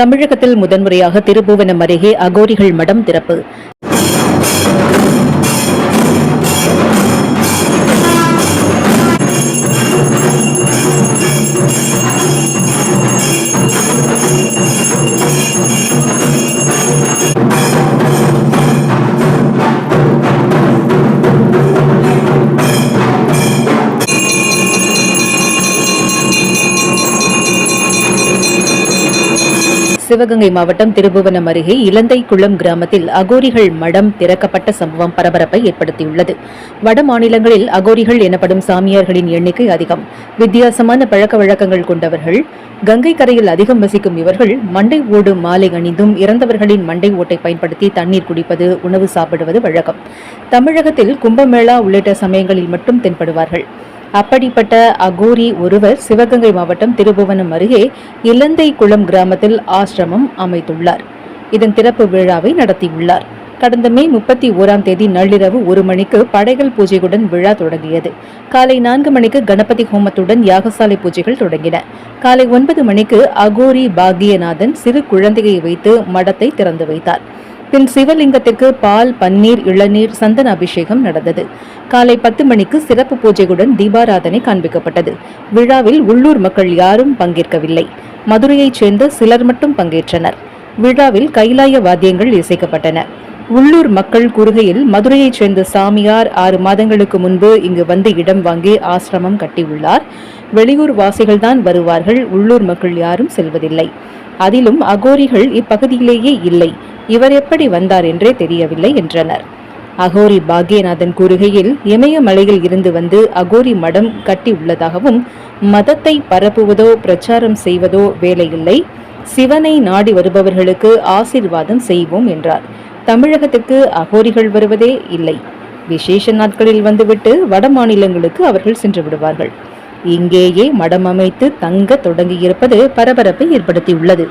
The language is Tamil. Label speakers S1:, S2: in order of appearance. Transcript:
S1: தமிழகத்தில் முதன்முறையாக திருபுவனம் அருகே அகோரிகள் மடம் திறப்பு. சிவகங்கை மாவட்டம் திருபுவனம் அருகே இலந்தை குளம் கிராமத்தில் அகோரிகள் மடம் திறக்கப்பட்ட சம்பவம் பரபரப்பை ஏற்படுத்தியுள்ளது. வட மாநிலங்களில் அகோரிகள் எனப்படும் சாமியார்களின் எண்ணிக்கை அதிகம். வித்தியாசமான பழக்க வழக்கங்கள் கொண்டவர்கள் கங்கை கரையில் அதிகம் வசிக்கும் இவர்கள் மண்டை ஓடு மாலை அணிந்தும் இறந்தவர்களின் மண்டை ஓட்டை பயன்படுத்தி தண்ணீர் குடிப்பது உணவு சாப்பிடுவது வழக்கம். தமிழகத்தில் கும்பமேளா உள்ளிட்ட சமயங்களில் மட்டும் தென்படுவார்கள். அப்படிப்பட்ட அகோரி ஒருவர் சிவகங்கை மாவட்டம் திருபுவனம் அருகே இலந்தை குளம் கிராமத்தில் ஆசிரமம் அமைத்துள்ளார். இதன் திறப்பு விழாவை நடத்தியுள்ளார். கடந்த மே முப்பத்தி ஓராம் தேதி நள்ளிரவு ஒரு மணிக்கு படைகள் பூஜையுடன் விழா தொடங்கியது. காலை நான்கு மணிக்கு கணபதி ஹோமத்துடன் யாகசாலை பூஜைகள் தொடங்கின. காலை ஒன்பது மணிக்கு அகோரி பாக்யநாதன் சிறு குழந்தையை வைத்து மடத்தை திறந்து வைத்தார். பின் சிவலிங்கத்திற்கு பால் பன்னீர் இளநீர் சந்தன அபிஷேகம் நடந்தது. காலை பத்து மணிக்கு சிறப்பு பூஜையுடன் தீபாராதனை காண்பிக்கப்பட்டது. விழாவில் உள்ளூர் மக்கள் யாரும் பங்கேற்கவில்லை. மதுரையைச் சேர்ந்த சிலர் மட்டும் பங்கேற்றனர். விழாவில் கைலாய வாத்தியங்கள் இசைக்கப்பட்டன. உள்ளூர் மக்கள் கூறுகையில் மதுரையைச் சேர்ந்த சாமியார் ஆறு மாதங்களுக்கு முன்பு இங்கு வந்து இடம் வாங்கி ஆசிரமம் கட்டியுள்ளார். வெளியூர் வாசிகள்தான் வருவார்கள். உள்ளூர் மக்கள் யாரும் செல்வதில்லை. அதிலும் அகோரிகள் இப்பகுதியிலேயே இல்லை. இவர் எப்படி வந்தார் என்றே தெரியவில்லை என்றனர். அகோரி பாக்யநாதன் கூறுகையில் இமயமலையில் இருந்து வந்து அகோரி மடம் கட்டி உள்ளதாகவும் மதத்தை பரப்புவதோ பிரச்சாரம் செய்வதோ வேலையில்லை. சிவனை நாடி வருபவர்களுக்கு ஆசீர்வாதம் செய்வோம் என்றார். தமிழகத்துக்கு அகோரிகள் வருவதே இல்லை. விசேஷ நாட்களில் வந்துவிட்டு வட மாநிலங்களுக்கு அவர்கள் சென்று விடுவார்கள். இங்கேயே மடம் அமைத்து தங்க தொடங்கியிருப்பது பரபரப்பை ஏற்படுத்தியுள்ளது.